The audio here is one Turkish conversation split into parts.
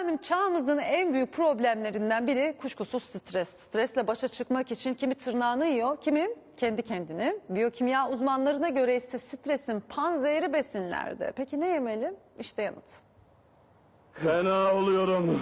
Efendim çağımızın en büyük problemlerinden biri kuşkusuz stres. Stresle başa çıkmak için kimi tırnağını yiyor, kimi kendi kendini. Biyokimya uzmanlarına göre ise stresin panzehri besinlerde. Peki ne yemeli? İşte yanıt. Fena oluyorum.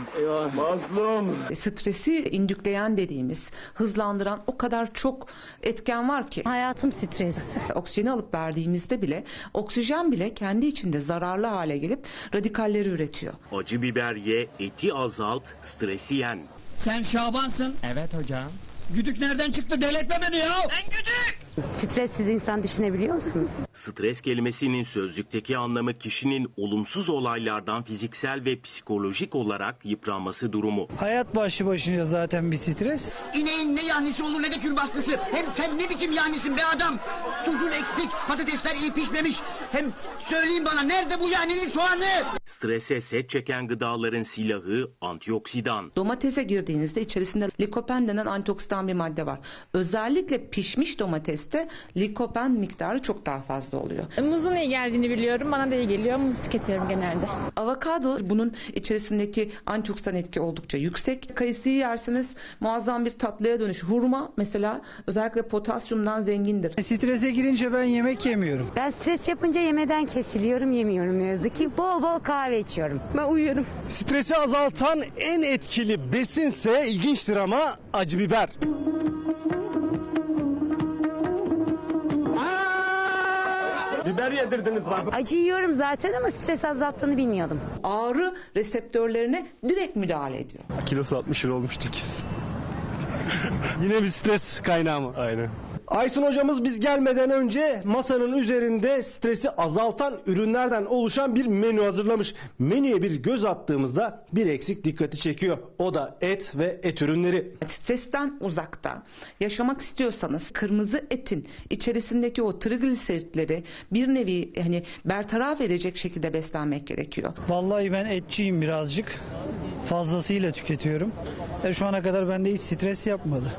Mazlum. stresi indükleyen dediğimiz, hızlandıran o kadar çok etken var ki. Hayatım stres. Oksijeni alıp verdiğimizde bile oksijen bile kendi içinde zararlı hale gelip radikalleri üretiyor. Acı biber ye, eti azalt, stresi yen. Sen Şaban'sın. Evet hocam. Güdük nereden çıktı? Deletme beni ya. Ben güdük. Stressiz insan düşünebiliyor musunuz? Stres kelimesinin sözlükteki anlamı kişinin olumsuz olaylardan fiziksel ve psikolojik olarak yıpranması durumu. Hayat başlı başına zaten bir stres. İneğin ne yahnisi olur ne de külbastısı. Hem sen ne biçim yahnisin be adam? Tuzun eksik, patatesler iyi pişmemiş. Hem söyleyin bana nerede bu yahninin soğanı? Strese set çeken gıdaların silahı antioksidan. Domatese girdiğinizde içerisinde likopen denen antioksidan bir madde var. Özellikle pişmiş domateste likopen miktarı çok daha fazla oluyor. Muzun iyi geldiğini biliyorum. Bana da iyi geliyor. Muz tüketiyorum genelde. Avokado bunun içerisindeki antioksidan etki oldukça yüksek. Kayısıyı yerseniz muazzam bir tatlıya dönüş. Hurma mesela özellikle potasyumdan zengindir. Strese girince ben yemek yemiyorum. Ben stres yapınca yemeden kesiliyorum, yemiyorum ne yazık ki. Bol bol kahve içiyorum. Ben uyuyorum. Stresi azaltan en etkili besinse ilginçtir ama acı biber. Biber yedirdiniz bana. Acı yiyorum zaten ama stres azalttığını bilmiyordum. Ağrı reseptörlerine direkt müdahale ediyor. Kilosu 60 lira olmuştur kesin. Yine bir stres kaynağı mı? Aynen. Aysun hocamız biz gelmeden önce masanın üzerinde stresi azaltan ürünlerden oluşan bir menü hazırlamış. Menüye bir göz attığımızda bir eksik dikkati çekiyor. O da et ve et ürünleri. Stresten uzakta yaşamak istiyorsanız kırmızı etin içerisindeki o trigliseritleri bir nevi hani bertaraf edecek şekilde beslenmek gerekiyor. Vallahi ben etçiyim birazcık. Fazlasıyla tüketiyorum. E şu ana kadar bende hiç stres yapmadı.